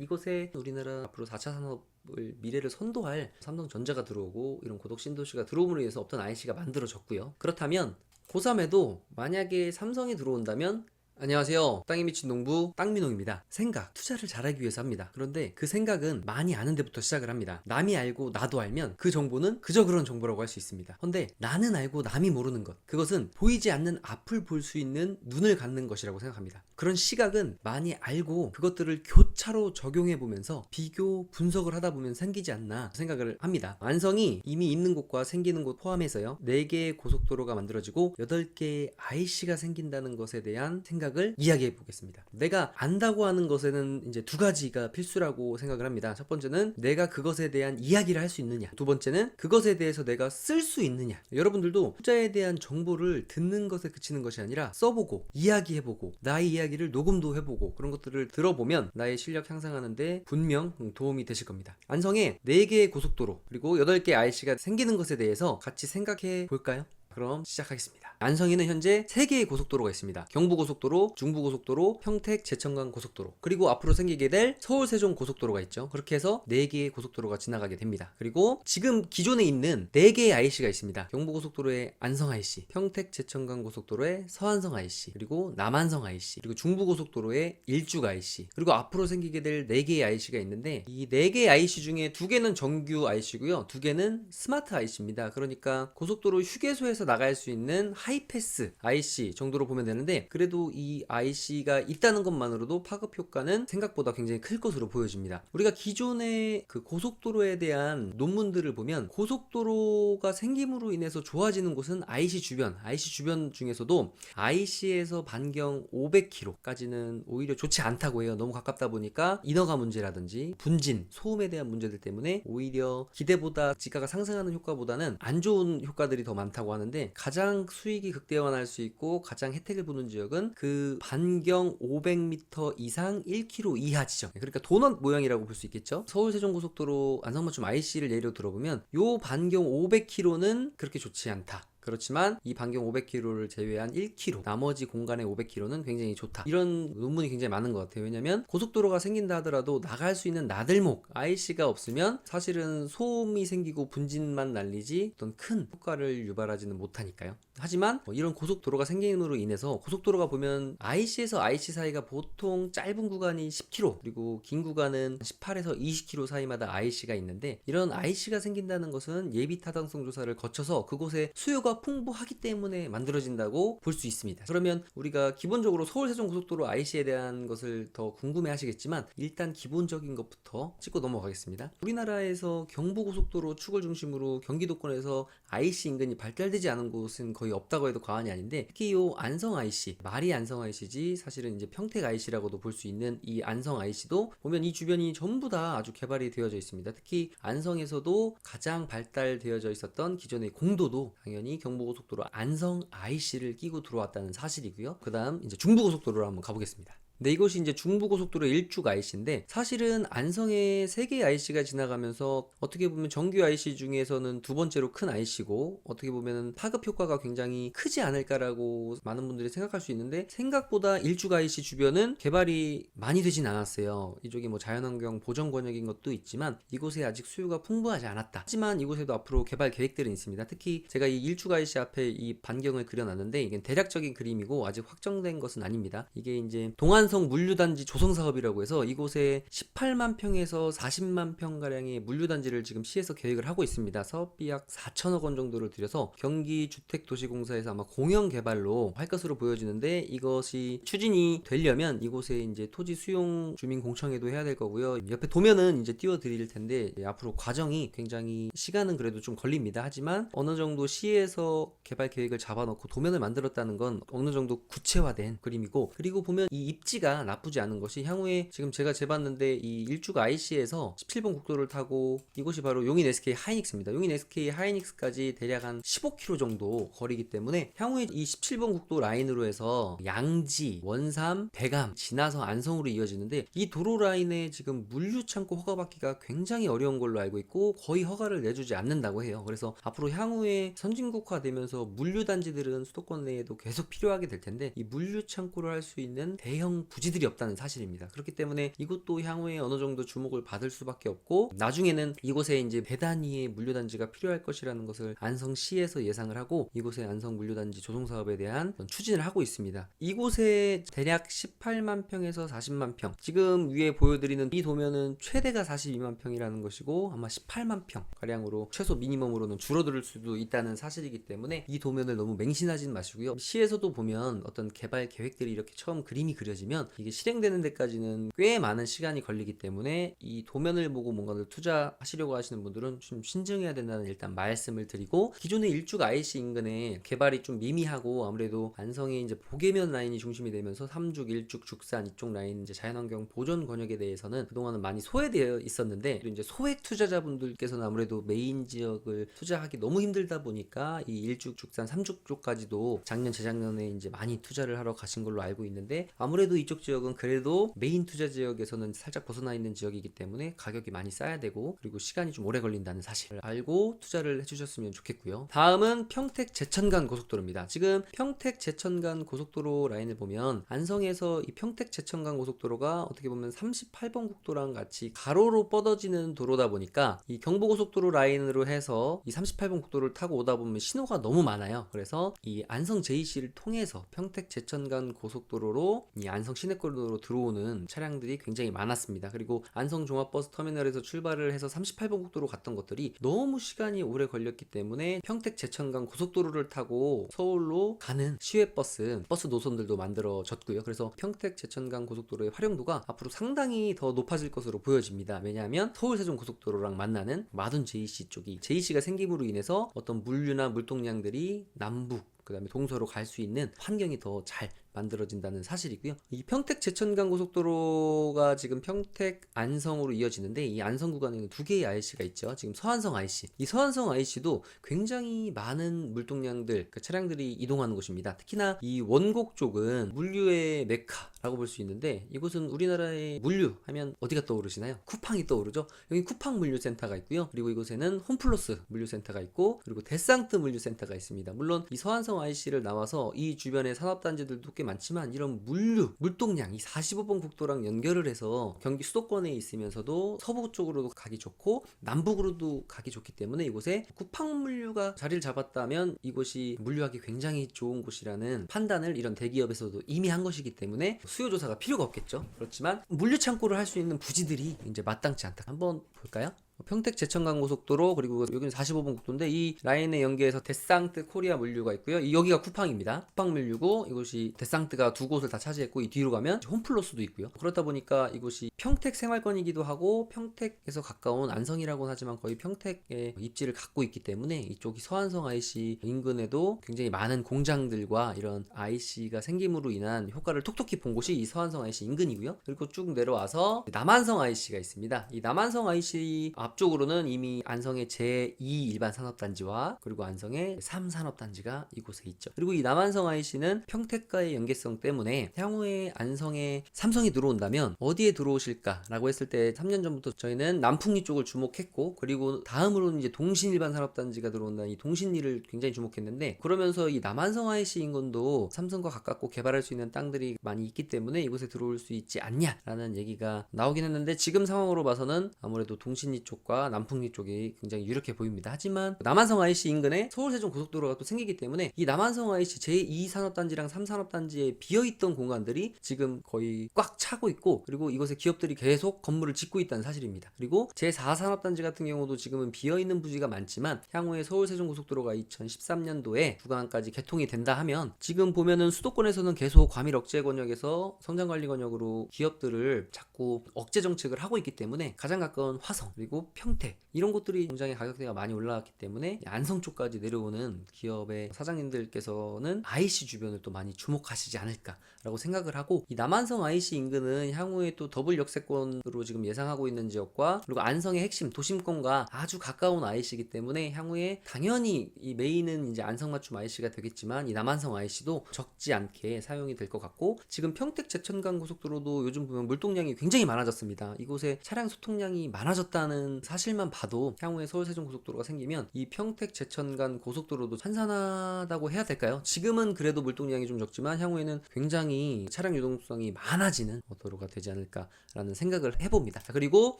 이곳에 우리나라 앞으로 4차 산업을 미래를 선도할 삼성전자가 들어오고 이런 고덕 신도시가 들어옴으로 인해서 없던 IC가 만들어졌고요. 그렇다면 고3에도 만약에 삼성이 들어온다면 안녕하세요. 땅에 미친 농부 땅민홍입니다. 생각, 투자를 잘하기 위해서 합니다. 그런데 그 생각은 많이 아는 데부터 시작을 합니다. 남이 알고 나도 알면 그 정보는 그저 그런 정보라고 할 수 있습니다. 근데 나는 알고 남이 모르는 것, 그것은 보이지 않는 앞을 볼 수 있는 눈을 갖는 것이라고 생각합니다. 그런 시각은 많이 알고 그것들을 교차로 적용해 보면서 비교, 분석을 하다 보면 생기지 않나 생각을 합니다. 완성이 이미 있는 곳과 생기는 곳 포함해서요. 4개의 고속도로가 만들어지고 8개의 IC가 생긴다는 것에 대한 생각을 이야기해 보겠습니다. 내가 안다고 하는 것에는 이제 두 가지가 필수라고 생각을 합니다. 첫 번째는 내가 그것에 대한 이야기를 할 수 있느냐. 두 번째는 그것에 대해서 내가 쓸 수 있느냐. 여러분들도 투자에 대한 정보를 듣는 것에 그치는 것이 아니라 써보고 이야기해보고 나의 이야기 를 녹음도 해보고 그런 것들을 들어보면 나의 실력 향상하는데 분명 도움이 되실 겁니다. 안성에 4개의 고속도로 그리고 8개 IC가 생기는 것에 대해서 같이 생각해 볼까요? 그럼 시작하겠습니다. 안성에는 현재 3개의 고속도로가 있습니다. 경부고속도로, 중부고속도로, 평택, 제천강 고속도로, 그리고 앞으로 생기게 될 서울 세종 고속도로가 있죠. 그렇게 해서 4개의 고속도로가 지나가게 됩니다. 그리고 지금 기존에 있는 4개의 IC가 있습니다. 경부고속도로의 안성 IC, 평택, 제천강 고속도로의 서안성 IC, 그리고 남안성 IC, 그리고 중부고속도로의 일죽 IC, 그리고 앞으로 생기게 될 4개의 IC가 있는데 이 4개의 IC 중에 2개는 정규 IC고요. 2개는 스마트 IC입니다. 그러니까 고속도로 휴게소에서 나갈 수 있는 하이패스 IC 정도로 보면 되는데 그래도 이 IC가 있다는 것만으로도 파급 효과는 생각보다 굉장히 클 것으로 보여집니다. 우리가 기존의 그 고속도로에 대한 논문들을 보면 고속도로가 생김으로 인해서 좋아지는 곳은 IC 주변, IC 주변 중에서도 IC에서 반경 500km까지는 오히려 좋지 않다고 해요. 너무 가깝다 보니까 인허가 문제라든지 분진, 소음에 대한 문제들 때문에 오히려 기대보다 지가가 상승하는 효과보다는 안 좋은 효과들이 더 많다고 하는데 가장 수익이 극대화할 수 있고 가장 혜택을 보는 지역은 그 반경 500m 이상 1km 이하 지점. 그러니까 도넛 모양이라고 볼 수 있겠죠. 서울 세종고속도로 안성맞춤 IC를 예로 들어보면 요 반경 500km는 그렇게 좋지 않다. 그렇지만 이 반경 500km를 제외한 1km 나머지 공간의 500km는 굉장히 좋다. 이런 논문이 굉장히 많은 것 같아요. 왜냐면 고속도로가 생긴다 하더라도 나갈 수 있는 나들목 IC가 없으면 사실은 소음이 생기고 분진만 날리지 어떤 큰 효과를 유발하지는 못하니까요. 하지만 뭐 이런 고속도로가 생김으로 인해서 고속도로가 보면 IC에서 IC 사이가 보통 짧은 구간이 10km 그리고 긴 구간은 18에서 20km 사이마다 IC가 있는데 이런 IC가 생긴다는 것은 예비 타당성 조사를 거쳐서 그곳에 수요가 풍부하기 때문에 만들어진다고 볼 수 있습니다. 그러면 우리가 기본적으로 서울 세종 고속도로 IC에 대한 것을 더 궁금해 하시겠지만 일단 기본적인 것부터 짚고 넘어가겠습니다. 우리나라에서 경부 고속도로 축을 중심으로 경기도권에서 IC 인근이 발달되지 않은 곳은 거의 없다고 해도 과언이 아닌데 특히 이 안성 IC 말이 안성 IC지 사실은 이제 평택 IC라고도 볼 수 있는 이 안성 IC도 보면 이 주변이 전부 다 아주 개발이 되어져 있습니다. 특히 안성에서도 가장 발달되어져 있었던 기존의 공도도 당연히 경부고속도로 안성 IC를 끼고 들어왔다는 사실이고요. 그 다음 이제 중부고속도로로 한번 가보겠습니다. 네, 이곳이 이제 중부고속도로 일축 IC인데 사실은 안성에 세 개의 IC가 지나가면서 어떻게 보면 정규 IC 중에서는 두 번째로 큰 IC고 어떻게 보면 파급 효과가 굉장히 크지 않을까라고 많은 분들이 생각할 수 있는데 생각보다 일축 IC 주변은 개발이 많이 되진 않았어요. 이쪽이 뭐 자연환경 보전 권역인 것도 있지만 이곳에 아직 수요가 풍부하지 않았다. 하지만 이곳에도 앞으로 개발 계획들은 있습니다. 특히 제가 이 일축 IC 앞에 이 반경을 그려놨는데 이게 대략적인 그림이고 아직 확정된 것은 아닙니다. 이게 이제 동안 안성 물류단지 조성 사업이라고 해서 이곳에 18만 평에서 40만 평 가량의 물류단지를 지금 시에서 계획을 하고 있습니다. 사업비 약 4천억 원 정도를 들여서 경기 주택 도시공사에서 아마 공영 개발로 할 것으로 보여지는데 이것이 추진이 되려면 이곳에 이제 토지 수용 주민 공청회도 해야 될 거고요. 옆에 도면은 이제 띄워 드릴 텐데 앞으로 과정이 굉장히 시간은 그래도 좀 걸립니다. 하지만 어느 정도 시에서 개발 계획을 잡아놓고 도면을 만들었다는 건 어느 정도 구체화된 그림이고 그리고 보면 이 입지 입지가 나쁘지 않은 것이 향후에 지금 제가 재봤는데 이 일주가 IC에서 17번 국도를 타고 이곳이 바로 용인 SK 하이닉스입니다. 용인 SK 하이닉스까지 대략 한 15km 정도 거리기 때문에 향후에 이 17번 국도 라인으로 해서 양지, 원삼, 대감 지나서 안성으로 이어지는데 이 도로 라인에 지금 물류 창고 허가 받기가 굉장히 어려운 걸로 알고 있고 거의 허가를 내주지 않는다고 해요. 그래서 앞으로 향후에 선진국화 되면서 물류 단지들은 수도권 내에도 계속 필요하게 될 텐데 이 물류 창고를 할 수 있는 대형 부지들이 없다는 사실입니다. 그렇기 때문에 이곳도 향후에 어느 정도 주목을 받을 수밖에 없고 나중에는 이곳에 이제 배단위의 물류단지가 필요할 것이라는 것을 안성시에서 예상을 하고 이곳에 안성 물류단지 조성 사업에 대한 추진을 하고 있습니다. 이곳에 대략 18만 평에서 40만 평. 지금 위에 보여드리는 이 도면은 최대가 42만 평이라는 것이고 아마 18만 평 가량으로 최소 미니멈으로는 줄어들 수도 있다는 사실이기 때문에 이 도면을 너무 맹신하지는 마시고요. 시에서도 보면 어떤 개발 계획들이 이렇게 처음 그림이 그려지면 이게 실행되는 데까지는 꽤 많은 시간이 걸리기 때문에 이 도면을 보고 뭔가를 투자하시려고 하시는 분들은 좀 신중해야 된다는 일단 말씀을 드리고 기존의 일죽 IC 인근에 개발이 좀 미미하고 아무래도 안성이 이제 보계면 라인이 중심이 되면서 삼죽, 일죽, 죽산 이쪽 라인 이제 자연환경 보존 권역에 대해서는 그동안은 많이 소외되어 있었는데 또 이제 소액 투자자분들께서는 아무래도 메인 지역을 투자하기 너무 힘들다 보니까 이 일죽, 죽산, 삼죽 쪽까지도 작년 재작년에 이제 많이 투자를 하러 가신 걸로 알고 있는데 아무래도 이쪽 지역은 그래도 메인 투자 지역에서는 살짝 벗어나 있는 지역이기 때문에 가격이 많이 싸야 되고 그리고 시간이 좀 오래 걸린다는 사실을 알고 투자를 해주셨으면 좋겠고요. 다음은 평택 제천간 고속도로입니다. 지금 평택 제천간 고속도로 라인을 보면 안성에서 이 평택 제천간 고속도로가 어떻게 보면 38번 국도랑 같이 가로로 뻗어지는 도로다 보니까 이 경부고속도로 라인으로 해서 이 38번 국도를 타고 오다 보면 신호가 너무 많아요. 그래서 이 안성 JC를 통해서 평택 제천간 고속도로로 이 안성 시내거리로 들어오는 차량들이 굉장히 많았습니다. 그리고 안성 종합버스 터미널에서 출발을 해서 38번 국도로 갔던 것들이 너무 시간이 오래 걸렸기 때문에 평택 제천간 고속도로를 타고 서울로 가는 시외버스 버스 노선들도 만들어졌고요. 그래서 평택 제천간 고속도로의 활용도가 앞으로 상당히 더 높아질 것으로 보여집니다. 왜냐하면 서울 세종 고속도로랑 만나는 마둔 JC 쪽이 JC가 생김으로 인해서 어떤 물류나 물동량들이 남북 그 다음에 동서로 갈 수 있는 환경이 더 잘 만들어진다는 사실이고요. 이 평택 제천간 고속도로가 지금 평택 안성으로 이어지는데 이 안성 구간에는 두 개의 IC가 있죠. 지금 서안성 IC. 이 서안성 IC도 굉장히 많은 물동량들, 그 차량들이 이동하는 곳입니다. 특히나 이 원곡 쪽은 물류의 메카라고 볼 수 있는데 이곳은 우리나라의 물류 하면 어디가 떠오르시나요? 쿠팡이 떠오르죠. 여기 쿠팡 물류센터가 있고요. 그리고 이곳에는 홈플러스 물류센터가 있고 그리고 데상트 물류센터가 있습니다. 물론 이 서안성 IC를 나와서 이 주변의 산업단지들도 꽤 많지만 이런 물류, 물동량 이 45번 국도랑 연결을 해서 경기 수도권에 있으면서도 서부 쪽으로도 가기 좋고 남북으로도 가기 좋기 때문에 이곳에 쿠팡 물류가 자리를 잡았다면 이곳이 물류하기 굉장히 좋은 곳이라는 판단을 이런 대기업에서도 이미 한 것이기 때문에 수요 조사가 필요가 없겠죠. 그렇지만 물류 창고를 할 수 있는 부지들이 이제 마땅치 않다. 한번 볼까요? 평택 제천간 고속도로 그리고 여기는 45번 국도인데 이 라인에 연계해서 데상트 코리아 물류가 있고요. 이- 여기가 쿠팡입니다. 쿠팡 물류고 이곳이 데상트가 두 곳을 다 차지했고 이 뒤로 가면 홈플러스도 있고요. 그렇다 보니까 이곳이 평택 생활권이기도 하고 평택에서 가까운 안성이라고는 하지만 거의 평택의 입지를 갖고 있기 때문에 이쪽이 서안성 IC 인근에도 굉장히 많은 공장들과 이런 IC가 생김으로 인한 효과를 톡톡히 본 곳이 이 서안성 IC 인근이고요. 그리고 쭉 내려와서 남한성 IC가 있습니다. 이 남한성 IC 앞 쪽으로는 이미 안성의 제2 일반 산업단지와 그리고 안성의 3산업단지가 이곳에 있죠. 그리고 이 남한성 IC는 평택과의 연계성 때문에 향후에 안성에 삼성이 들어온다면 어디에 들어오실까라고 했을 때 3년 전부터 저희는 남풍리 쪽을 주목했고 그리고 다음으로는 이제 동신 일반 산업단지가 들어온다는 이 동신리를 굉장히 주목했는데 그러면서 이 남한성 IC 인근도 삼성과 가깝고 개발할 수 있는 땅들이 많이 있기 때문에 이곳에 들어올 수 있지 않냐라는 얘기가 나오긴 했는데 지금 상황으로 봐서는 아무래도 동신리 쪽과 남풍리 쪽이 굉장히 유력해 보입니다. 하지만 남한성 IC 인근에 서울 세종 고속도로가 또 생기기 때문에 이 남한성 IC 제2 산업단지랑 3산업단지에 비어있던 공간들이 지금 거의 꽉 차고 있고 그리고 이곳에 기업들이 계속 건물을 짓고 있다는 사실입니다. 그리고 제4 산업단지 같은 경우도 지금은 비어있는 부지가 많지만 향후에 서울 세종 고속도로가 2013년도에 구간까지 개통이 된다 하면 지금 보면은 수도권에서는 계속 과밀 억제 권역에서 성장 관리 권역으로 기업들을 자꾸 억제 정책을 하고 있기 때문에 가장 가까운 화성 그리고 평택 이런 곳들이 공장의 가격대가 많이 올라갔기 때문에 안성 쪽까지 내려오는 기업의 사장님들께서는 IC 주변을 또 많이 주목하시지 않을까라고 생각을 하고 이 남한성 IC 인근은 향후에 또 더블 역세권으로 지금 예상하고 있는 지역과 그리고 안성의 핵심 도심권과 아주 가까운 IC이기 때문에 향후에 당연히 이 메인은 이제 안성 맞춤 IC가 되겠지만 이 남한성 IC도 적지 않게 사용이 될 것 같고 지금 평택 제천간 고속도로도 요즘 보면 물동량이 굉장히 많아졌습니다. 이곳에 차량 소통량이 많아졌다는 있다는 사실만 봐도 향후에 서울 세종 고속도로가 생기면 이 평택 제천 간 고속도로도 한산하다고 해야 될까요? 지금은 그래도 물동량이 좀 적지만 향후에는 굉장히 차량 유동성이 많아지는 도로가 되지 않을까라는 생각을 해봅니다. 자, 그리고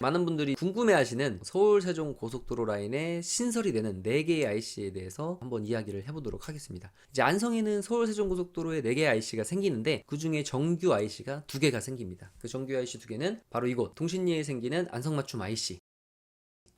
많은 분들이 궁금해하시는 서울 세종 고속도로 라인에 신설이 되는 4개의 IC에 대해서 한번 이야기를 해보도록 하겠습니다. 이제 안성에는 서울 세종 고속도로에 4개의 IC가 생기는데 그 중에 정규 IC가 2개가 생깁니다. 그 정규 IC 2개는 바로 이곳 동신리에 생기는 안성맞춤 IC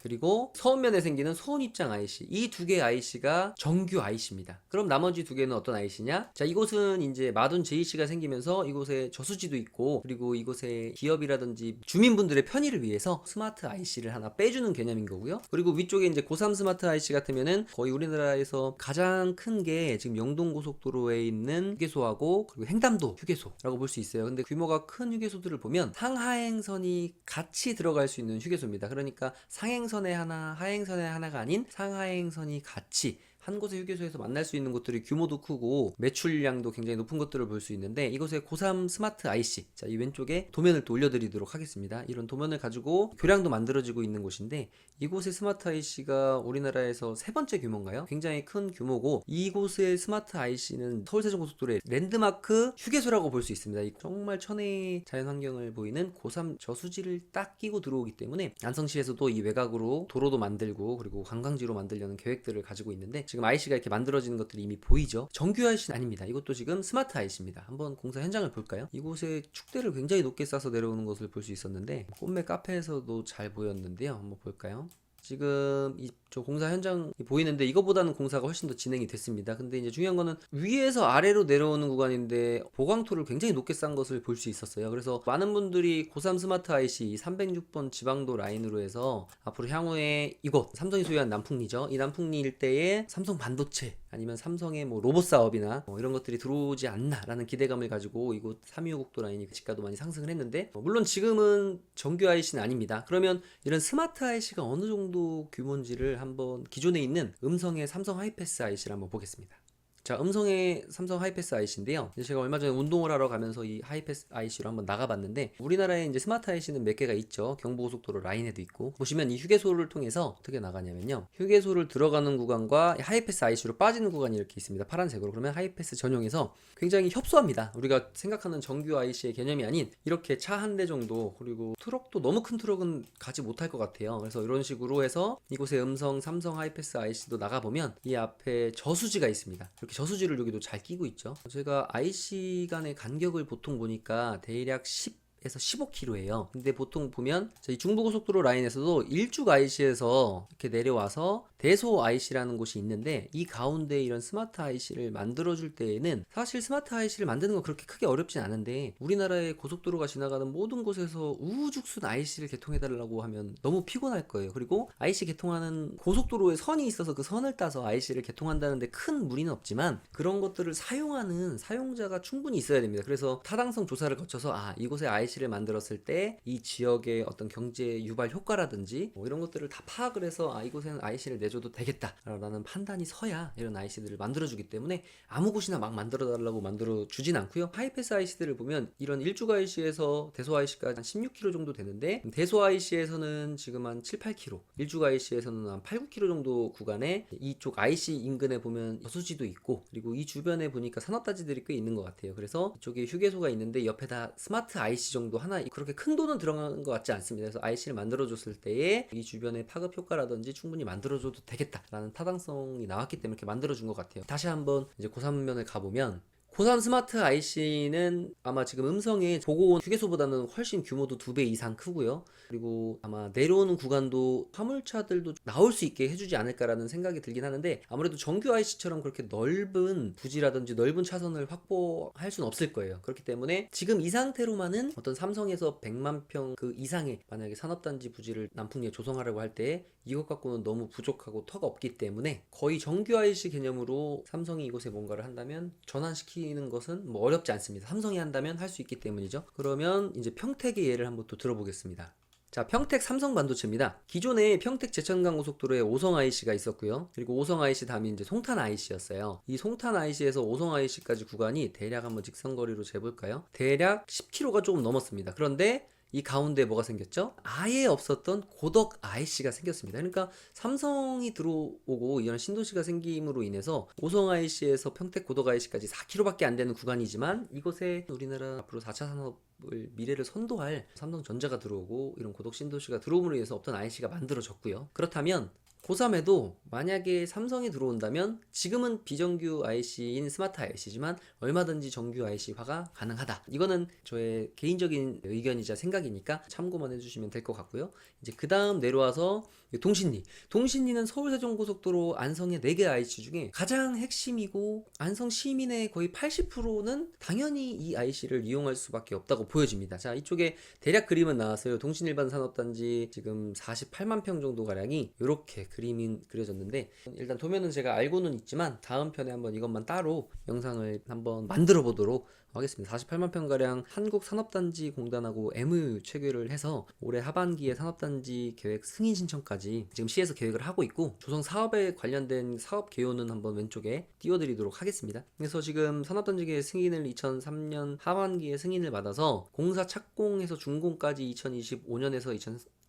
그리고 서운면에 생기는 서운 입장 IC 이 두 개의 IC가 정규 IC입니다. 그럼 나머지 두 개는 어떤 IC냐? 자 이곳은 이제 마둔 JC가 생기면서 이곳에 저수지도 있고 그리고 이곳에 기업이라든지 주민분들의 편의를 위해서 스마트 IC를 하나 빼주는 개념인 거고요. 그리고 위쪽에 이제 고3 스마트 IC 같으면은 거의 우리나라에서 가장 큰 게 지금 영동 고속도로에 있는 휴게소하고 그리고 횡담도 휴게소라고 볼 수 있어요. 근데 규모가 큰 휴게소들을 보면 상하행선이 같이 들어갈 수 있는 휴게소입니다. 그러니까 상행 선에 하나, 하행선에 하나가 아닌 상하행선이 같이 한 곳의 휴게소에서 만날 수 있는 곳들이 규모도 크고 매출량도 굉장히 높은 것들을 볼 수 있는데 이곳에 고3 스마트 IC 자 이 왼쪽에 도면을 또 올려드리도록 하겠습니다. 이런 도면을 가지고 교량도 만들어지고 있는 곳인데 이곳의 스마트 IC가 우리나라에서 세 번째 규모인가요? 굉장히 큰 규모고 이곳의 스마트 IC는 서울세종고속도로의 랜드마크 휴게소라고 볼 수 있습니다 이 정말 천혜의 자연환경을 보이는 고3 저수지를 딱 끼고 들어오기 때문에 안성시에서도 이 외곽으로 도로도 만들고 그리고 관광지로 만들려는 계획들을 가지고 있는데 지금 IC가 이렇게 만들어지는 것들이 이미 보이죠. 정규 IC는 아닙니다. 이것도 지금 스마트 IC입니다. 한번 공사 현장을 볼까요? 이곳에 축대를 굉장히 높게 싸서 내려오는 것을 볼 수 있었는데 꽃매 카페에서도 잘 보였는데요. 한번 볼까요? 지금 이 저 공사 현장이 보이는데 이거보다는 공사가 훨씬 더 진행이 됐습니다. 근데 이제 중요한 거는 위에서 아래로 내려오는 구간인데 보강토를 굉장히 높게 싼 것을 볼 수 있었어요. 그래서 많은 분들이 고3 스마트 IC 306번 지방도 라인으로 해서 앞으로 향후에 이곳 삼성이 소유한 남풍리죠. 이 남풍리 일대에 삼성 반도체 아니면 삼성의 뭐 로봇 사업이나 뭐 이런 것들이 들어오지 않나라는 기대감을 가지고 이곳 325국도 라인이 지가도 많이 상승을 했는데 어, 물론 지금은 정규 IC는 아닙니다. 그러면 이런 스마트 IC가 어느 정도 규모인지를 한번 기존에 있는 음성의 삼성 하이패스 IC를 한번 보겠습니다. 자, 음성의 삼성 하이패스 IC인데요. 제가 얼마 전에 운동을 하러 가면서 이 하이패스 IC로 한번 나가봤는데 우리나라에 이제 스마트 IC는 몇 개가 있죠. 경부고속도로 라인에도 있고 보시면 이 휴게소를 통해서 어떻게 나가냐면요. 휴게소를 들어가는 구간과 하이패스 IC로 빠지는 구간이 이렇게 있습니다. 파란색으로 그러면 하이패스 전용에서 굉장히 협소합니다. 우리가 생각하는 정규 IC의 개념이 아닌 이렇게 차 한 대 정도 그리고 트럭도 너무 큰 트럭은 가지 못할 것 같아요. 그래서 이런 식으로 해서 이곳에 음성 삼성 하이패스 IC도 나가보면 이 앞에 저수지가 있습니다. 이렇게 저수지를 여기도 잘 끼고 있죠. 제가 IC 간의 간격을 보통 보니까 대략 10 에서 15km예요. 근데 보통 보면 저희 중부고속도로 라인에서도 일죽 IC에서 이렇게 내려와서 대소 IC라는 곳이 있는데 이 가운데 이런 스마트 IC를 만들어줄 때에는 사실 스마트 IC를 만드는 건 그렇게 크게 어렵진 않은데 우리나라의 고속도로가 지나가는 모든 곳에서 우후죽순 IC를 개통해달라고 하면 너무 피곤할 거예요. 그리고 IC 개통하는 고속도로에 선이 있어서 그 선을 따서 IC를 개통한다는데 큰 무리는 없지만 그런 것들을 사용하는 사용자가 충분히 있어야 됩니다. 그래서 타당성 조사를 거쳐서 아 이곳에 IC를 만들었을 때 이 지역의 어떤 경제 유발 효과라든지 뭐 이런 것들을 다 파악을 해서 아 이곳에는 IC를 내 줘도 되겠다라는 판단이 서야 이런 IC들을 만들어주기 때문에 아무 곳이나 막 만들어달라고 만들어 주진 않고요. 하이패스 IC들을 보면 이런 일주 IC에서 대소 IC까지 한 16km 정도 되는데 대소 IC에서는 지금 한 7, 8km, 일주 IC에서는 한 8, 9km 정도 구간에 이쪽 IC 인근에 보면 여수지도 있고 그리고 이 주변에 보니까 산업단지들이 꽤 있는 것 같아요. 그래서 이쪽에 휴게소가 있는데 옆에 다 스마트 IC 정도 하나 그렇게 큰 돈은 들어가는 것 같지 않습니다. 그래서 IC를 만들어줬을 때에 이 주변에 파급 효과라든지 충분히 만들어줘도 되겠다라는 타당성이 나왔기 때문에 이렇게 만들어준 것 같아요. 다시 한번 이제 고3면을 가보면 고3 스마트 IC는 아마 지금 음성에 보고 온 휴게소보다는 훨씬 규모도 두 배 이상 크고요. 그리고 아마 내려오는 구간도 화물차들도 나올 수 있게 해주지 않을까라는 생각이 들긴 하는데 아무래도 정규 IC처럼 그렇게 넓은 부지라든지 넓은 차선을 확보할 수는 없을 거예요. 그렇기 때문에 지금 이 상태로만은 어떤 삼성에서 100만 평 그 이상의 만약에 산업단지 부지를 남풍리에 조성하려고 할 때 이것 갖고는 너무 부족하고 터가 없기 때문에 거의 정규 IC 개념으로 삼성이 이곳에 뭔가를 한다면 전환시키는 것은 뭐 어렵지 않습니다. 삼성이 한다면 할 수 있기 때문이죠. 그러면 이제 평택의 예를 한번 또 들어보겠습니다. 자, 평택 삼성 반도체입니다. 기존에 평택 제천강 고속도로에 오성 IC가 있었고요. 그리고 오성 IC 다음이 이제 송탄 IC였어요. 이 송탄 IC에서 오성 IC까지 구간이 대략 한번 직선거리로 재볼까요? 대략 10km가 조금 넘었습니다. 그런데 이 가운데 뭐가 생겼죠? 아예 없었던 고덕 IC가 생겼습니다. 그러니까 삼성이 들어오고 이런 신도시가 생김으로 인해서 오성 IC에서 평택 고덕 IC까지 4km밖에 안 되는 구간이지만 이곳에 우리나라 앞으로 4차 산업을 미래를 선도할 삼성전자가 들어오고 이런 고덕 신도시가 들어옴으로 인해서 없던 IC가 만들어졌고요. 그렇다면 고3에도 만약에 삼성이 들어온다면 지금은 비정규 IC인 스마트 IC지만 얼마든지 정규 IC화가 가능하다. 이거는 저의 개인적인 의견이자 생각이니까 참고만 해주시면 될 것 같고요. 이제 그 다음 내려와서 동신리. 동신리는 서울세종고속도로 안성의 4개 IC 중에 가장 핵심이고 안성 시민의 거의 80%는 당연히 이 IC를 이용할 수밖에 없다고 보여집니다. 자, 이쪽에 대략 그림은 나왔어요. 동신일반 산업단지 지금 48만 평 정도 가량이 이렇게 그림이 그려졌는데 일단 도면은 제가 알고는 있지만 다음 편에 한번 이것만 따로 영상을 한번 만들어 보도록 하겠습니다. 48만 평가량 한국산업단지 공단하고 MOU 체결을 해서 올해 하반기에 산업단지 계획 승인 신청까지 지금 시에서 계획을 하고 있고 조성 사업에 관련된 사업 개요는 한번 왼쪽에 띄워드리도록 하겠습니다. 그래서 지금 산업단지 계획 승인을 2003년 하반기에 승인을 받아서 공사 착공해서 준공까지 2025년에서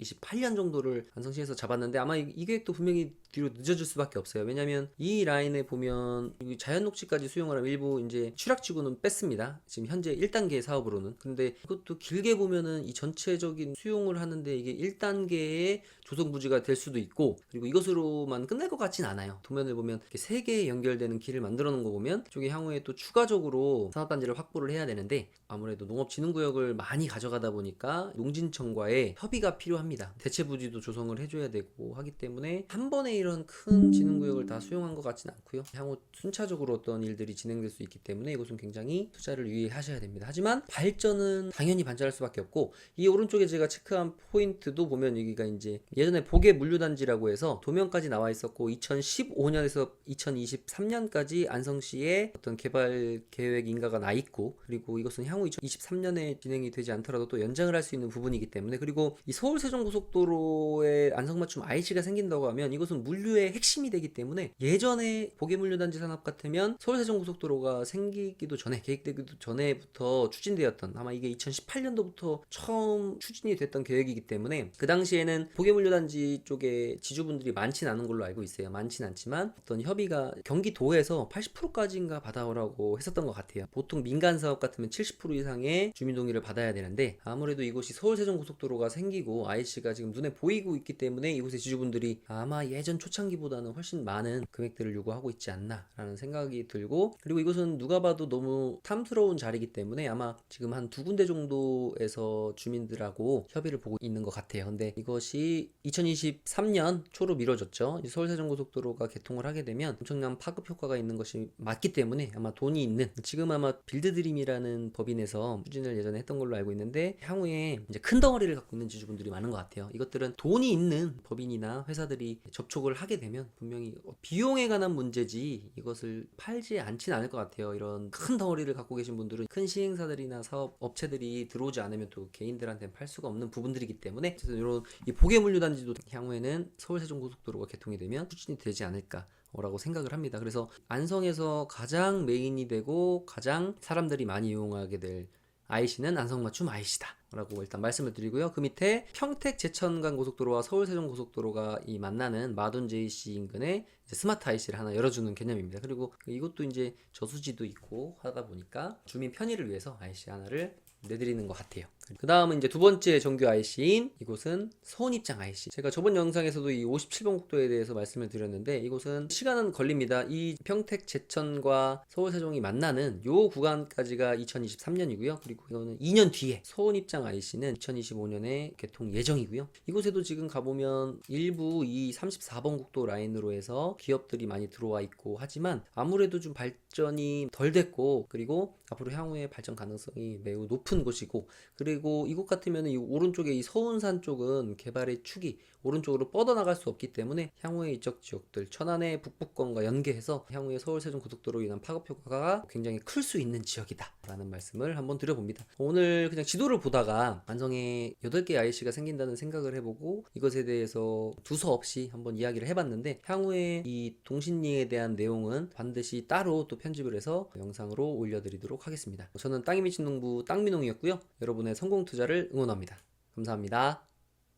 2028년 정도를 안성시에서 잡았는데 아마 이, 이 계획도 분명히 뒤로 늦어질 수밖에 없어요. 왜냐하면 이 라인에 보면 이 자연 녹지까지 수용을 하면 일부 이제 추락지구는 뺐습니다. 지금 현재 1단계 사업으로는. 근데 이것도 길게 보면은 이 전체적인 수용을 하는데 이게 1단계의 조성 부지가 될 수도 있고 그리고 이것으로만 끝날 것 같진 않아요. 도면을 보면 이렇게 세 개에 연결되는 길을 만들어 놓은 거 보면 이쪽에 향후에 또 추가적으로 산업단지를 확보를 해야 되는데 아무래도 농업진흥구역을 많이 가져가다 보니까 농진청과의 협의가 필요 합니다. 대체 부지도 조성을 해줘야 되고 하기 때문에 한 번에 이런 큰 진흥구역을 다 수용한 것 같지는 않고요. 향후 순차적으로 어떤 일들이 진행될 수 있기 때문에 이것은 굉장히 투자를 유의하셔야 됩니다. 하지만 발전은 당연히 반전할 수밖에 없고 이 오른쪽에 제가 체크한 포인트도 보면 여기가 이제 예전에 복의 물류단지라고 해서 도면까지 나와 있었고 2015년에서 2023년까지 안성시에 어떤 개발 계획 인가가 나 있고 그리고 이것은 향후 2023년에 진행이 되지 않더라도 또 연장을 할 수 있는 부분이기 때문에 그리고 이 서울 세종 고속도로에 안성맞춤 IC가 생긴다고 하면 이것은 물류의 핵심이 되기 때문에 예전에 복의 물류단지 산업 같으면 서울 세종 고속도로가 생기기도 전에 계획되기도 전에부터 추진되었던 아마 이게 2018년도부터 처음 추진이 됐던 계획이기 때문에 그 당시에는 복의 물류단지 쪽에 지주분들이 많진 않은 걸로 알고 있어요. 많진 않지만 어떤 협의가 경기도에서 80%까지인가 받아오라고 했었던 것 같아요. 보통 민간 사업 같으면 70% 이상의 주민 동의를 받아야 되는데 아무래도 이곳이 서울 세종 고속도로가 생기고 IC가 지금 눈에 보이고 있기 때문에 이곳의 지주분들이 아마 예전 초창기보다는 훨씬 많은 금액들을 요구하고 있지 않나라는 생각이 들고 그리고 이곳은 누가 봐도 너무 탐스러운 자리이기 때문에 아마 지금 한 두 군데 정도에서 주민들하고 협의를 보고 있는 것 같아요. 근데 이것이 2023년 초로 미뤄졌죠. 이 서울세종고속도로가 개통을 하게 되면 엄청난 파급 효과가 있는 것이 맞기 때문에 아마 돈이 있는 지금 아마 빌드드림이라는 법인에서 추진을 예전에 했던 걸로 알고 있는데 향후에 이제 큰 덩어리를 갖고 있는 지주분들이 많은 것 같아요. 이것들은 돈이 있는 법인이나 회사들이 접촉을 하게 되면 분명히 비용에 관한 문제지 이것을 팔지 않진 않을 것 같아요. 이런 큰 덩어리를 갖고 계신 분들은 큰 시행사들이나 사업 업체들이 들어오지 않으면 또 개인들한테는 팔 수가 없는 부분들이기 때문에 어쨌든 이런 이 포개물류단지도 향후에는 서울 세종고속도로가 개통이 되면 추진이 되지 않을까. 라고 생각을 합니다. 그래서 안성에서 가장 메인이 되고 가장 사람들이 많이 이용하게 될 IC는 안성맞춤 IC다. 라고 일단 말씀을 드리고요. 그 밑에 평택 제천간 고속도로와 서울 세종 고속도로가 이 만나는 마돈 JC 인근에 스마트 IC를 하나 열어주는 개념입니다. 그리고 이것도 이제 저수지도 있고 하다 보니까 주민 편의를 위해서 IC 하나를 내드리는 것 같아요. 그 다음은 이제 두 번째 정규 IC인 이곳은 서운입장 IC. 제가 저번 영상에서도 이 57번 국도에 대해서 말씀을 드렸는데 이곳은 시간은 걸립니다. 이 평택 제천과 서울 세종이 만나는 요 구간까지가 2023년이고요. 그리고 이거는 2년 뒤에 서운입장 IC는 2025년에 개통 예정이고요. 이곳에도 지금 가보면 일부 이 34번 국도 라인으로 해서 기업들이 많이 들어와 있고 하지만 아무래도 좀 발전이 덜 됐고 그리고 앞으로 향후에 발전 가능성이 매우 높은 곳이고 그리고 이곳 같으면 이 오른쪽에 이 서운산 쪽은 개발의 축이 오른쪽으로 뻗어나갈 수 없기 때문에 향후에 이쪽 지역들 천안의 북부권과 연계해서 향후에 서울 세종 고속도로로 인한 파급 효과가 굉장히 클 수 있는 지역이다 라는 말씀을 한번 드려봅니다. 오늘 그냥 지도를 보다가 안성에 8개 IC가 생긴다는 생각을 해보고 이것에 대해서 두서 없이 한번 이야기를 해봤는데 향후에 이 동신리에 대한 내용은 반드시 따로 또 편집을 해서 영상으로 올려드리도록 하겠습니다. 저는 땅이 미친 농부 땅 민홍이었고요 여러분의 성공 투자를 응원합니다 감사합니다.